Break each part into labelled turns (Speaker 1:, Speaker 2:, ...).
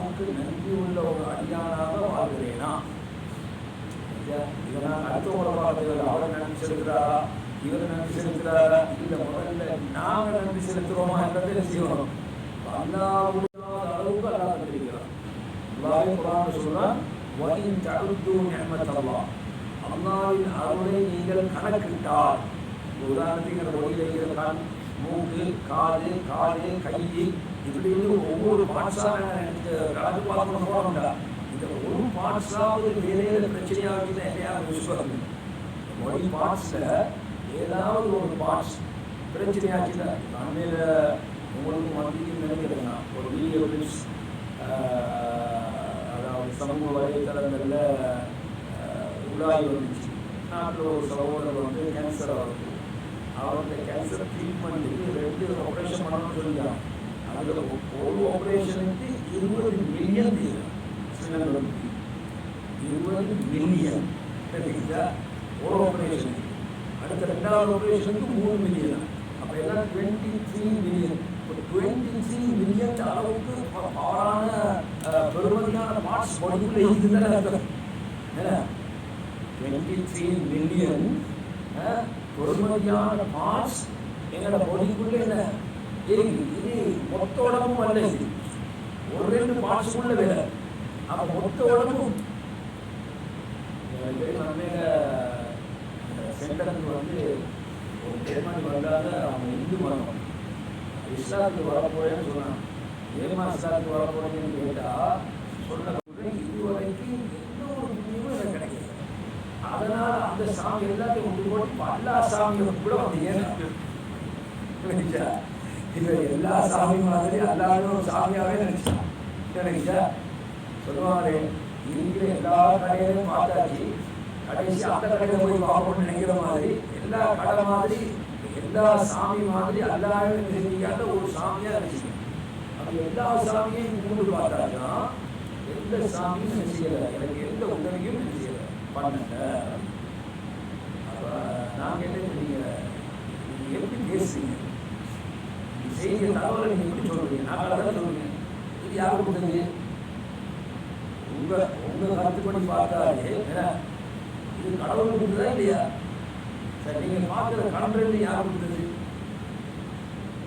Speaker 1: அல்லாவுக்கு நன்றி உள்ள ஒரு அடியானாக வாழ்கிறேனா? இத- இதை நான் அவரை நன்றி செலுத்துகிறாரா இவர் நன்றி செலுத்துகிறாரா இல்ல முதல்ல நாங்க நன்றி செலுத்துகிறோமா என்றதை செய்யணும் அல்லாஹ்வுடைய அளவுக்கு அல்லாஹ் தெரிவிக்கிறார் அல்லாவே குரான் சொல்றான் வஇன் தஅது நியமத்தல்லா. அல்லாவின் அருளை நீங்கள் கணக்கிட்டால் உதாரணத்துக்கு இந்த மொழியில் வைக்கிற கண் மூக்கு காது காது கையில் இப்படின்னு ஒவ்வொரு பார்ட்ஸாக கணக்கு பார்க்கணும் போகணும்டா இந்த ஒரு பார்ட்ஸாவது வேலையில பிரச்சனையாக இல்லையா விசுவாங்க ஒளி பார்ட்ஸில் ஏதாவது ஒரு பார்ட்ஸ் பிரச்சனையாச்சுல அண்மையில் உங்களுக்கு மத்தியும் நினைக்கிறேன்னா ஒரு வீடியோ கிளிப்ஸ் அதாவது சமூக வலைதளங்களில் உலாய் வந்துச்சு. நாட்டில் ஒரு சகோதரர் வந்து கேன்சர் அவருக்கு அவருடைய கேன்சர் ட்ரீட்மெண்ட்டுக்கு ரெண்டு ஆப்ரேஷன் பண்ணணும்னு சொல்லிட்டாங்க. அதில் ஒரு ஆப்ரேஷனுக்கு இருபது மில்லியன் தேவை இருபது மில்லியன் சரிங்களா ஒரு ஆப்ரேஷனுக்கு அடுத்த ரெண்டாவது ஆப்ரேஷனுக்கு மூணு மில்லியன் அப்போ எல்லாம் டுவெண்ட்டி த்ரீ மில்லியன் ஒரு டுவெண்ட்டி த்ரீ மில்லியன் அளவுக்கு பாரான பெருமதியான பார்ட்ஸ் பாடிக்குள்ளே இருக்குதுன்னு டுவெண்ட்டி த்ரீ மில்லியன் பெருமதியான பார்ட்ஸ் எங்களோட பாடிக்குள்ளே என்ன? இது மொத்த உடம்பும் அல்ல இது. ஒரு ரெண்டு பார்ட்ஸுக்குள்ள வேலை. அப்ப மொத்த உடம்பும். சென்டருக்கு வந்து ஒரு பெருமாடி வந்தாங்க அவங்க இந்து மதம். இஸ்லாத்துக்கு வரப்போறேன்னு சொன்னாங்க. ஏமா இஸ்லாத்துக்கு வரப்போறீங்கன்னு கேட்டா சொல்றீங்க இது வரைக்கும் எந்த ஒரு புண்ணியமும் கிடைக்கல. அதனால அந்த சாமி எல்லாத்தையும் கொண்டு போட்டு எல்லா சாமியும் கூட வந்து ஏன் இவர் எல்லா சாமி மாதிரி எல்லாரும் சாமியாகவே நினைச்சான். நினைச்சா? சொல்லுவாரு இருக்கிற எல்லா கடையிலும் பார்த்தாச்சு. கடைசி அந்த கடையில போய் பார்ப்போம்னு நினைக்கிற மாதிரி எல்லா கடை மாதிரி எல்லா சாமி மாதிரி எல்லாரும் தெரிஞ்சிக்காத ஒரு சாமியா இருந்துச்சு அப்படி எல்லா சாமியையும் கூண்டு பார்த்தாச்சுன்னா எந்த சாமியும் நினைச்சல எனக்கு எந்த உதவியும் நினைச்சல செய்யல பண்ணல அப்ப நாங்க என்ன பண்ணீங்க நீங்க எப்படி பேசுறீங்க? நீ செய்திய தகவலை நீங்கள் எப்படி சொல்லுவீங்க நான் தான் சொல்லுவீங்க இது யாரும் கொடுத்தது? உங்கள் உங்கள் கருத்துப்படி பார்த்தாலே இது கடவுள் கொடுத்ததா இல்லையா? சரி நீங்கள் பார்க்குற கண்றது யார் கொடுத்தது?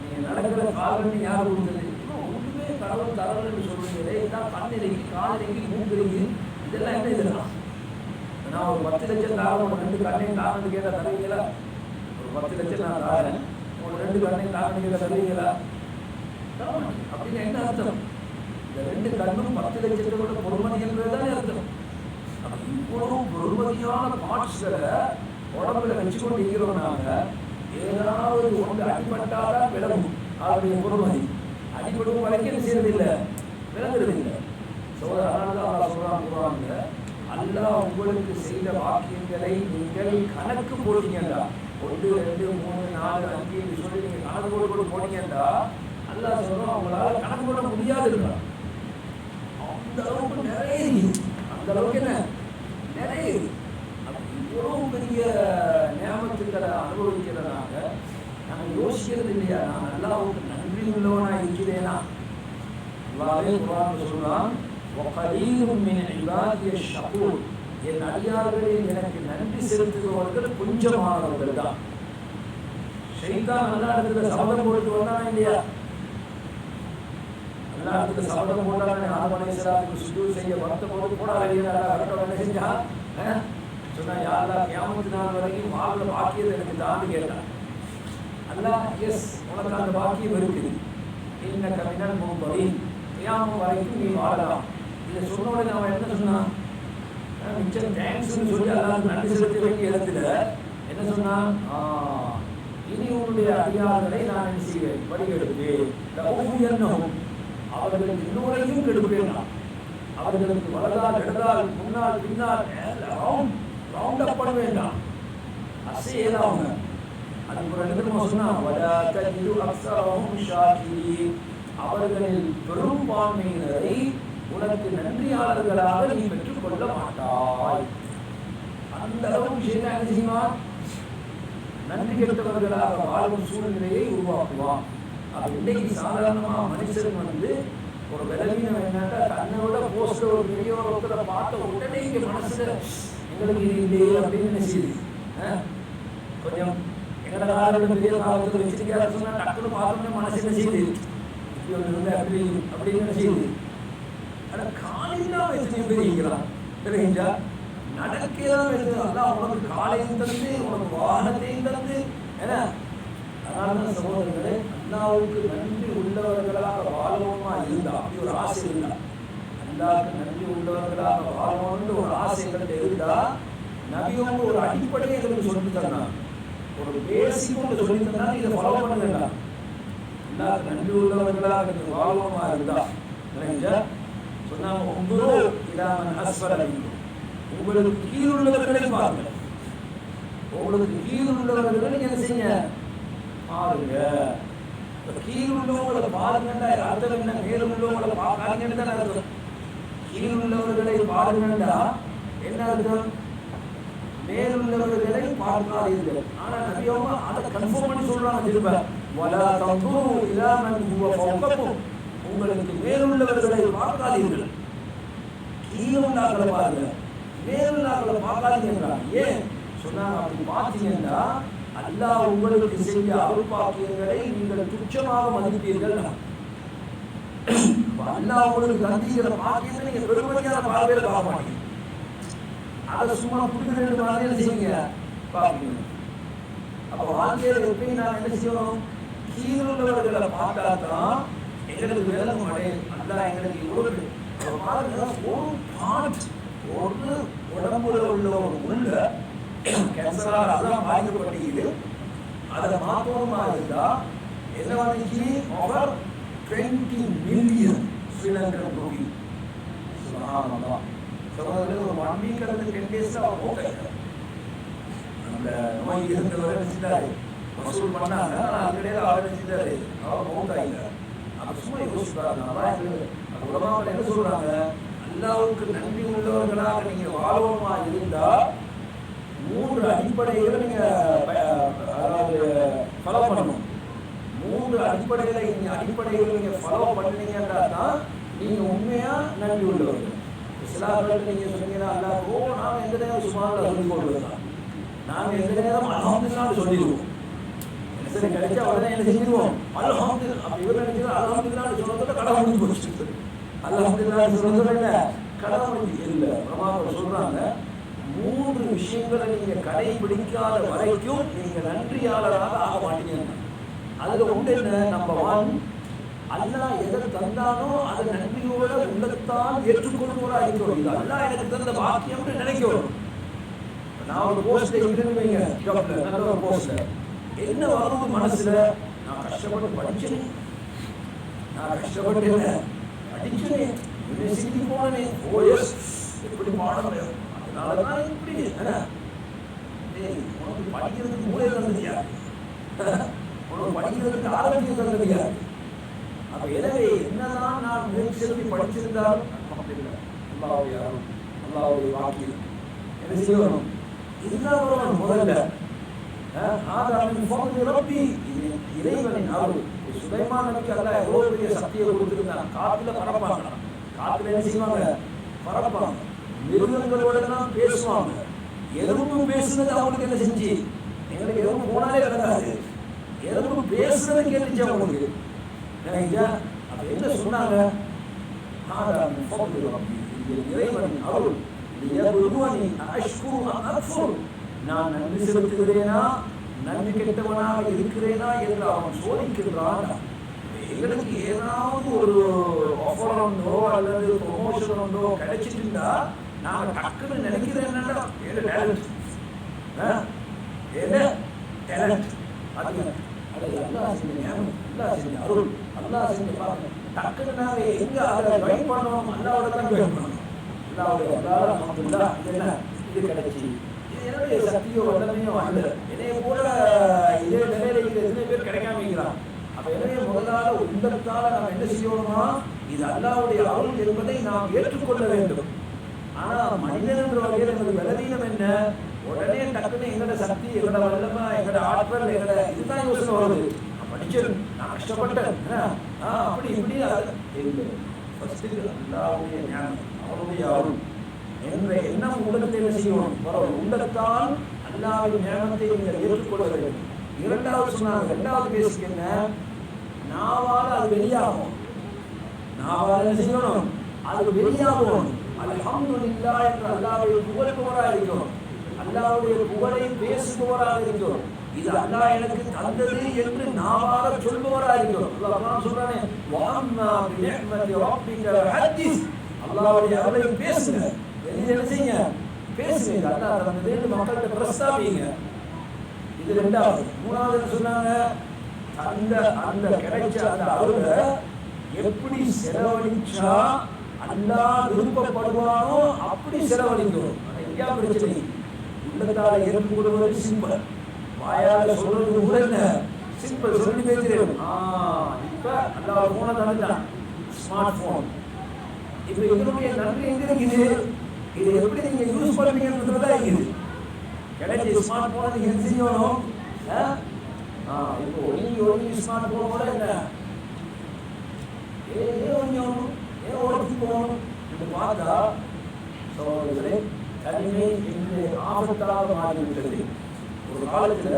Speaker 1: நீங்கள் நடக்கிற காலன்னு யார் கொடுத்தது? ஒன்றுமே கடவுள் கடவுள் என்று சொல்லுவீங்களே இதான் கண்ணிலைக்கு காலிலைக்கு மூக்கிலைக்கு இதெல்லாம் என்ன இதெல்லாம் நான் ஒரு பத்து லட்சம் தாரம் ரெண்டு கண்ணையும் தாரன்னு கேட்டால் தருவீங்களா? ஒரு பத்து லட்சம் நான் தாரேன். ஒரு ரெண்டு கண்ணையும் தாரன்னு தருவீங்களா அப்படின்னு என்ன அர்த்தம்? இந்த ரெண்டு கண்ணும் பத்து லட்சத்தோட பொறுமதி என்பதுதான் அர்த்தம். அப்ப இவ்வளவு பொறுமதியான பார்ட்ஸ்களை உடம்புல வச்சுக்கொண்டு இருக்கிறோம் நாங்க ஏதாவது ஒன்று அடிபட்டாதான் விளங்கும் அவருடைய பொறுமதி. அடிபடும் வரைக்கும் செய்யறதில்லை செய்யறது இல்லை சொல்றாங்க அல்லாஹ் உங்களுக்கு செய்த வாக்கியங்களை நீங்கள் கணக்கு போட்டீங்கடா ஒன்று ரெண்டு மூணு நாலு அஞ்சு என்று சொல்லி நீங்க கணக்கு போட்டு போட்டு போனீங்கடா அல்லாஹ் சொல்றோம் அவங்களால கணக்கு போட முடியாது இருக்கா அந்த அளவுக்கு நிறைய இருக்குது அந்த அளவுக்கு என்ன நிறைய இருக்கு அப்ப இவ்வளவு பெரிய நியமத்துக்களை அனுபவிக்கிறதாக நாங்கள் யோசிக்கிறது இல்லையா நான் அல்லாவுக்கு நன்றி உள்ளவனா இருக்கிறேனா அல்லாவே குரான் சொல்றான் وَقَلِيلٌ مِّنْ عِبَادِيَ الشَّكُورُ என் அடியார்களே எனக்கு நன்றி செலுத்துபவர்கள் கொஞ்சமானவர்கள் தான் ஷைத்தான் நல்லா இடத்துல சபதம் போட்டு வந்தானா இல்லையா? நல்லா இடத்துல சபதம் போட்டானே ஆதமனேஸ்வராவுக்கு சுஜூர் செய்ய வரத்த போது கூட வரட்ட செஞ்சா? அஹ், சொன்னா யாரா கியாமத்து நாள் வரைக்கும் வாழ்ல பாக்கியது எனக்கு தான் கேட்டான். அல்லாஹ் எஸ் உனக்கு அந்த பாக்கியம் இருக்குது. என்ன கவிஞன் போகும் கியாமம் வரைக்கும் நீ வாழலாம். இதை சொன்ன உடனே அவன் என்ன சொன்னான்? மிச்சம் தேங்க்ஸ்னு சொல்லி அல்லாஹ் நன்றி செலுத்த வேண்டிய இடத்துல என்ன சொன்னான் இனி உன்னுடைய அதிகாரங்களை நான் என்ன செய்வேன் படிக்கெடுப்பேன் அவர்களுக்கு இன்னொரையும் கெடுப்பேன் அவர்களுக்கு வலதால் இடதால் முன்னால் பின்னால் ரவுண்ட் ரவுண்ட் அப் பண்ண வேண்டாம் அசையலாம் அவங்க அதுக்கு ஒரு இடத்துல சொன்னா வலா தஜிது அக்ஸரஹும் ஷாக்கிரீன் அவர்களில் பெரும்பான்மையினரை உனக்கு நன்றியாளர்களாக நீ பெற்றுக்கொள்ள மாட்டாய். அந்த அளவுக்கு விஷயத்தை என்ன செய்வான் நன்றி கெட்டவர்களாக வாழும் சூழ்நிலையை உருவாக்குவான். அது இன்னைக்கு சாதாரணமாக மனுஷன் வந்து ஒரு விலகினம் என்னன்னா ஒரு பெரிய ஒருத்தரை பார்த்த உடனே இங்கே மனசுல எங்களுக்கு இது இல்லையே அப்படின்னு நினைச்சுது ஆ? கொஞ்சம் எங்கட காலத்துல பெரிய காலத்துல வச்சிருக்காரு சொன்னா டக்குனு மனசு என்ன செய்யுது? இப்படி ஒன்று அப்படி அப்படின்னு என்ன செய்யுது ஆனா காலையில எத்தனையோ பேர் தெரியுங்களா நடக்கலாம் இருக்குது அதான் உனக்கு காலையும் தந்து உனக்கு வாகனத்தையும் தந்து. ஏன்னா அதனால சகோதரர்களே அல்லாவுக்கு நன்றி உள்ளவர்களாக வாழணுமா இருந்தா அப்படி ஒரு ஆசை இருந்தா. அல்லாவுக்கு நன்றி உள்ளவர்களாக வாழணும்னு ஒரு ஆசை எங்கள்கிட்ட இருந்தா நபியோங்க ஒரு அடிப்படையை எங்களுக்கு சொல்லி தந்தாங்க ஒரு பேசிக் ஒன்று சொல்லி தந்தா இதை ஃபாலோ பண்ணுங்க அல்லாஹ் நன்றி உள்ளவர்களாக நீங்க வாழணுமா இருந்தா. நினைஞ்சா சொன்னாங்க உங்களோ இல்லாமன் அஸ்வர உங்களுக்கு கீழ் உள்ளவர்களை பாருங்க உங்களுக்கு கீழ் உள்ளவர்களை என்ன செய்யுங்க பாருங்க கீழ் உள்ளவங்களை பாருங்கன்னா அர்த்தம் என்ன? மேலும் உள்ளவங்களை பார்க்காதீங்கன்னு தானே அர்த்தம்? கீழ் உள்ளவர்களை பாருங்கன்னா என்ன அர்த்தம்? மேலுள்ளவர்களை பார்க்காதீர்கள் ஆனா நபியவங்க அதை கன்ஃபார்ம் பண்ணி சொல்றாங்க திரும்ப. வலா தந்துரு இலா மன் ஹுவ ஃபௌகக்கும். உங்களுக்கு மேலுள்ளவர்களை பார்க்காதீர்கள் கீழே உள்ளாக்களை பாருங்க. மேலுள்ளாக்களை பார்க்காதீங்கன்றாங்க ஏன்? சொன்னாங்க அப்படி பார்த்தீங்கன்னா அல்லாஹ் உங்களுக்கு செஞ்ச அருள்பாக்கியங்களை நீங்கள் துச்சமாக மதிப்பீர்கள். அல்லாஹ் உங்களுக்கு தந்திக்கிற பாக்கியத்தை நீங்க பெருமதியான பார்வையில் பார்க்க மாட்டீங்க. அதை சும்மா புரிந்து மாதிரி செய்யுங்க பார்ப்பீங்க. அப்ப வாழ்க்கையில எப்படி நான் என்ன செய்யணும்? கீழுள்ளவர்களை பார்த்தா தான் எங்களுக்கு விலங்கு அடையும் அல்லாஹ் எங்களுக்கு இவ்வளவு பாருங்க ஒரு பாட்டு ஒரு உடம்புல உள்ள ஒரு உள்ள கேன்சரால் அதெல்லாம் பாதிக்கப்பட்டிருக்குது அதை மாற்றணுமா இருந்தா எதிராளிக்கு அவர் டுவெண்ட்டி மில்லியன் ஸ்ரீலங்கன் ரூபி சுபஹானல்லாஹ் சகோதரர் ஒரு ஒன் வீக் அல்லது டென் டேஸ் அவர் போட்டாங்க அந்த நோய் இருந்தவரை நினைச்சிட்டாரு வசூல் பண்ணாங்க ஆனால் அதுக்கிடையில அவர் நினைச்சிட்டாரு அவர் போட்டாங்க. அப்போ சும்மா யோசிப்பாரு அதான் அது உலகம் என்ன சொல்றாங்க? அல்லாவுக்கு நன்றி உள்ளவர்களாக நீங்கள் வாழ்வமாக இருந்தால் மூன்று அடிப்படைகளை நீங்கள் அதாவது ஃபாலோ பண்ணணும். மூன்று அடிப்படைகளை நீங்கள் அடிப்படைகளை நீங்கள் ஃபாலோ பண்ணீங்கன்னா தான் நீங்கள் உண்மையாக நன்றி உள்ளவர்கள். சிலாக்கள் நீங்கள் சொன்னீங்கன்னா அல்லாஹ் நாம் எந்த நேரம் சுமாரில் சொல்லி கொள்வதுதான் நாம் எந்த நேரம் அலமதுல்லான்னு சொல்லிடுவோம் கிடைச்சா உடனே என்ன செஞ்சிருவோம்? அல்ஹம்து அப்படி இவர் நினைக்கிறது அல்ஹம்துல்லான்னு சொல்றதுல கடை முடிஞ்சு போச்சு. அல்ஹம்துல்லான்னு சொல்றதுல என்ன இல்லை. முடிஞ்சு சொல்றாங்க மூன்று விஷயங்களை நீங்க கடைபிடிக்காத வரைக்கும் நீங்க நன்றியாளராக ஆக மாட்டீங்க. அதுல உண்டு என்ன? நம்பர் ஒன் அல்லாஹ் எதை தந்தானோ அதை நன்றியோட உள்ளத்தான் ஏற்றுக்கொள்வோரா இருக்கிறோம் இது அல்லாஹ் எனக்கு தந்த பாக்கியம்னு நினைக்கிறோம் நான் ஒரு போஸ்ட்ல இருந்து வைங்க. நல்ல ஒரு போஸ்ட்ல என்ன வருது மனசுல? நான் கஷ்டப்பட்டு படிச்சேன். நான் கஷ்டப்பட்டு அடிக்கிறேன் படிச்சேன் யூனிவர்சிட்டி போனேன் ஓ எஸ் எப்படி பாடம் அதனால தான் இப்படி என்ன டேய், உனக்கு படிக்கிறதுக்கு மூளை தந்ததியா உனக்கு படிக்கிறதுக்கு ஆரோக்கியம் தந்ததியா அப்ப எனவே என்னதான் நான் முயற்சி செலுத்தி படிச்சிருந்தாலும் அல்லாவுடைய அல்லாஹ்வுடைய அருள் அல்லாஹ்வுடைய வாக்கியம் என்ன செய்யணும் இதுதான் முதல்ல ஆதாரம் ரப்பி இறைவனின் அருள் சுலைமான் நபிக்கு அல்ல எவ்வளோ பெரிய சக்தியை கொடுத்துருந்தான் காற்றுல பரப்பாங்க காற்றுல என்ன செய்வாங்க பரப்பாங்க மிருகங்களோட தான் பேசுவாங்க எறும்பு பேசுனது அவங்களுக்கு என்ன செஞ்சு எங்களுக்கு எறும்பு போனாலே விளங்காது எறும்பு பேசுறது கேட்டுச்சு அவங்களுக்கு அப்ப என்ன சொன்னாங்க ஆதாரம் ரப்பி இறைவனின் அருள் எவ்வளவு நீ அஷ்குரு அக்ஃபுர் நான் நன்றி செலுத்துகிறேனா? நன்றி கெட்டவனாக இருக்கிறேனா என்று அவன் சோதிக்கின்றான். எங்களுக்கு ஏதாவது ஒரு ஆஃபர் உண்டோ அல்லது ப்ரொமோஷன் உண்டோ கிடைச்சிட்டுண்டா நாங்க டக்குன்னு நினைக்கிறேன் என்னடா ஏழு டேலண்ட் என்ன டேலண்ட் அது அது அல்லாஹ் செஞ்ச ஞானம் செஞ்ச அருள் அல்லாஹ் செஞ்ச பாருங்க. டக்குன்னு நாங்கள் எங்க அதை ஜாயின் பண்ணோம் அல்லாவோட தான் ஜாயின் பண்ணணும். அல்லாவோட எல்லாரும் அல்ஹம்துலில்லாஹ் இது என்ன? இது கிடைச்சி. என்னுடைய சக்தியோ வல்லமையோ அல்ல என்னைய போல இதே நிலையில எத்தனை பேர் கிடைக்காமிக்கிறான் அப்ப எனவே முதலாக உள்ளத்தால நாம் என்ன செய்யணுமா இது அல்லாவுடைய அருள் என்பதை நாம் ஏற்றுக்கொள்ள வேண்டும் ஆனா மனிதன் என்ற வகையில் எங்களுக்கு பலவீனம் என்ன உடனே டக்குன்னு எங்களோட சக்தி எங்களோட வல்லமை எங்களோட ஆற்றல் எங்களோட இதுதான் யோசனை வருது நான் நான் கஷ்டப்பட்டேன் என்ன? அப்படி இப்படி அல்லாவுடைய ஞானம் அவருடைய அருள் என்ற எண்ணம் உள்ளத்தை செய்யணும்? வரும் உள்ளத்தால் அல்லாவின் நேரத்தை நீங்கள் ஏற்றுக்கொள்ள வேண்டும். இரண்டாவது சொன்னாங்க இரண்டாவது பேசுக்கு என்ன? நாவால் அது வெளியாகும். நாவால் செய்யணும்? அது வெளியாகும். அல்ஹம்துலில்லாஹ் என்று அல்லாஹ்வை புகழ்பவராக இருக்கிறோம் அல்லாவுடைய புகழை பேசுபவராக இருக்கிறோம் இது அல்லாஹ் எனக்கு தந்தது என்று நாவாக சொல்பவராக இருக்கிறோம் அல்லாஹ் குர்ஆன் சொல்றானே வஅம்மா பிநிஅமதி ரப்பிக ஹதீஸ் அல்லாஹ்வுடைய அருளை பேசுங்க. இது என்ன செய்யுங்க பேசுங்க. இது அல்லாஹ் தந்தது என்று மக்கள்கிட்ட பிரஸ்தாபிங்க. இது ரெண்டாவது. மூணாவது சொன்னாங்க? அந்த அந்த கிடைச்ச அந்த அருளை எப்படி செலவழிச்சா அல்லாஹ் விருப்பப்படுவானோ அப்படி செலவழிக்கணும் ஐயா பிரச்சனை பிரச்சனை. உள்ளத்தால ஏற்படுவது சிம்பிள். வாயால சொல்றது கூட என்ன? சிம்பிள் சொல்லி பேசுறேன் ஆ இப்ப அல்லாஹ் போன நடந்தான் ஸ்மார்ட் போன் இப்ப இதனுடைய நன்றி எங்க இருக்குது இது எப்படி நீங்க யூஸ் பண்ணுவீங்கன்றது தான் இருக்குது கிடைச்சி ஸ்மார்ட் போனை நீங்க செய்யணும் இப்போ ஒழுங்கி ஒழுங்கி ஸ்மார்ட் போன் கூட இல்லை ஏ ஏ கொஞ்சம் ஏ உடச்சி போகணும் இப்போ பார்த்தா சோழர்களே தனிமை இன்று ஆபத்தாக மாறிவிட்டது. ஒரு காலத்துல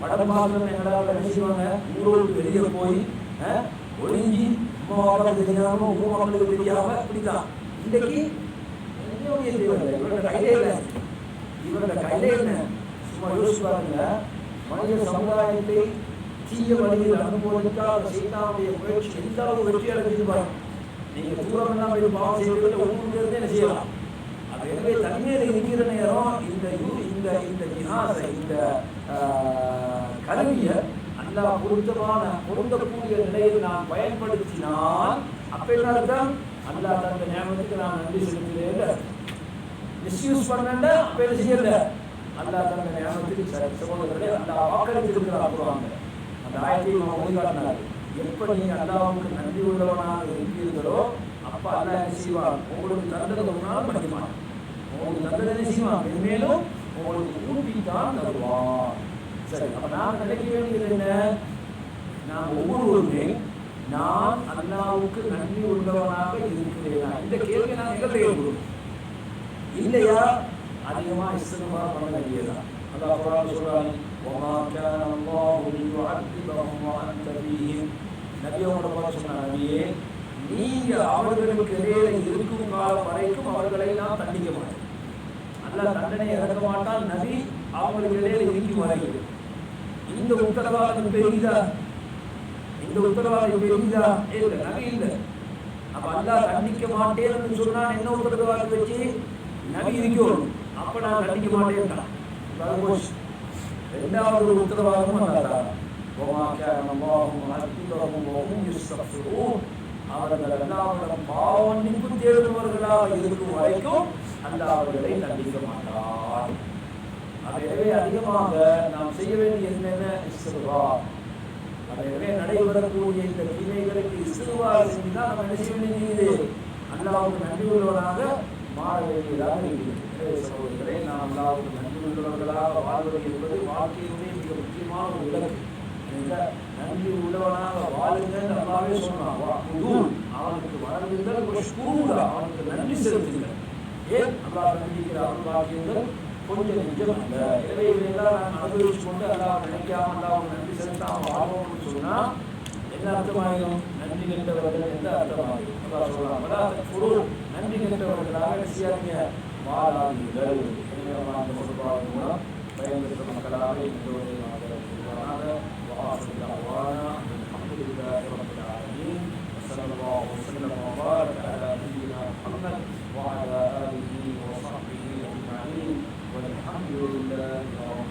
Speaker 1: வடமாதம் எங்களால் என்ன செய்வாங்க? ஊரோடு வெளியே போய் ஒழுங்கி ஒளிஞ்சி அம்மா வாழறது தெரியாம ஊர் மக்களுக்கு தெரியாம இப்படிதான் இன்றைக்கு என்னுடைய இவரோட இல்லை இவரோட என்ன சும்மா யோசிச்சு பாருங்க மனித சமுதாயத்தை தீய வழியில் அனுப்புவதற்காக சீதாவுடைய முயற்சி எந்த அளவு வெற்றி பாருங்க நீங்க தூரம் எல்லாம் போய் பாவம் உங்களுக்கு என்ன செய்யலாம் எனவே தனிமையில் இருக்கிற நேரம் இந்த யூ- இந்த இந்த ஜிஹாஸ இந்த ஆஹ், கருவியை பொருத்தமான பொருந்தக்கூடிய நிலையில் நான் பயன்படுத்தினால் அப்ப என்ன அர்த்தம்? அல்லா தந்த ஞாபகத்துக்கு நான் நன்றி செலுத்துகிறேன் மிஸ்யூஸ் பண்ணல அப்ப செய்யல அல்லா தந்த ஞாபகத்துக்கு சகோதரர்களே அல்லாஹ் வாக்களித்திருக்கிறார் சொல்லுவாங்க அந்த ஆயத்தை நம்ம ஒளிகாட்டினார் எப்ப நீங்க அல்லாவுக்கு நன்றி உள்ளவனாக இருக்கிறீர்களோ அப்ப அல்லா என்ன செய்வான்? உங்களுக்கு தந்தது ஒரு நாள் படிக்குமான் உங்களுக்கு தந்ததை என்ன செய்வான்? மென்மேலும் உங்களுக்கு ஊட்டி தான் தருவான். சரி அப்ப நான் நினைக்க வேண்டியது என்ன? நான் ஒவ்வொருவருமே நான் அல்லாஹ்வுக்கு நன்றி உள்ளவனாக இருக்கிறேனா இந்த கேள்வி நான் எங்க கேட்கணும் இல்லையா அதிகமா இஸ்திக்பார் பண்ண வேண்டியதுதான் அல்லாஹ் குர்ஆன் சொல்றான் وما كان الله ليعذبهم وانت فيهم நபியோட பார்த்து சொன்ன நபியே நீங்க அவர்களுக்கு இடையில இருக்கும் காலம் வரைக்கும் அவர்களை நான் தண்டிக்க மாட்டேன் அல்லாஹ் தண்டனை இறக்க மாட்டான் நபி அவங்களுக்கு இடையில இருக்கும் வரைக்கும் இந்த உத்தரவாதம் பெரியதா இந்த உத்தரவாதம் பெரியதா இல்ல நபி இல்ல அப்ப அல்லாஹ் தண்டிக்க மாட்டேன்னு சொன்னா என்ன உத்தரவாதம் வச்சு நபி இருக்கணும் அப்ப நான் தண்டிக்க மாட்டேன்ட்டான் அது போச்சு. ரெண்டாவது ஒரு உத்தரவாதம் அல்லாஹ் وما كان الله معذبهم وهم يستغفرون அவர்கள் அல்லாஹ்விடம் பாவ மன்னிப்பு தேடுபவர்களாக இருக்கும் வரைக்கும் அல்லாஹ் அவர்களை தண்டிக்க மாட்டார் எனவே அதிகமாக நாம் செய்ய வேண்டிய என்னென்ன இஸ்திக்பார் எனவே நடைபெறக்கூடிய இந்த தீமைகளுக்கு இசுவாக செய்தால் நம்ம என்ன செய்ய வேண்டியது? அல்லாஹ்வுக்கு நன்றி உள்ளவராக மாற வேண்டியதாக இருக்கிறது. சகோதரர்களே நாம் அல்லாவுக்கு நன்றி உள்ளவர்களாக வாழ்வது என்பது வாழ்க்கையினுடைய மிக முக்கியமான ஒரு இலக்கு நன்றி உள்ளவனாக வாழுங்கள் அல்லாவே சொன்னான். அவனுக்கு வணங்குங்கள் அவனுக்கு நன்றி செலுத்துங்கள். ஏன் அல்லாஹ் நம்பிக்கிற அருள் பாக்கியங்கள் கொஞ்சம் நிஜம் இல்லை எனவே இதையெல்லாம் நான் அனுபவிச்சு கொண்டு அல்லாஹ் நினைக்காம அல்லாஹ் நன்றி செலுத்தாமல் வாழ்வோம்னு சொன்னால் என்ன அர்த்தமாயிடும் நன்றி கெட்டவர்கள் எந்த அர்த்தமாயிரும். அல்லாஹ் சொல்றான் வலாத குரு நன்றி கெட்டவர்களாக என்ன செய்யாதீங்க வாழாதீர்கள். எனவே அல்லாஹ் அந்த சொல்றாங்க மூலம் பயன்பெற்ற மக்களாக وعلى آله والحمد لله رب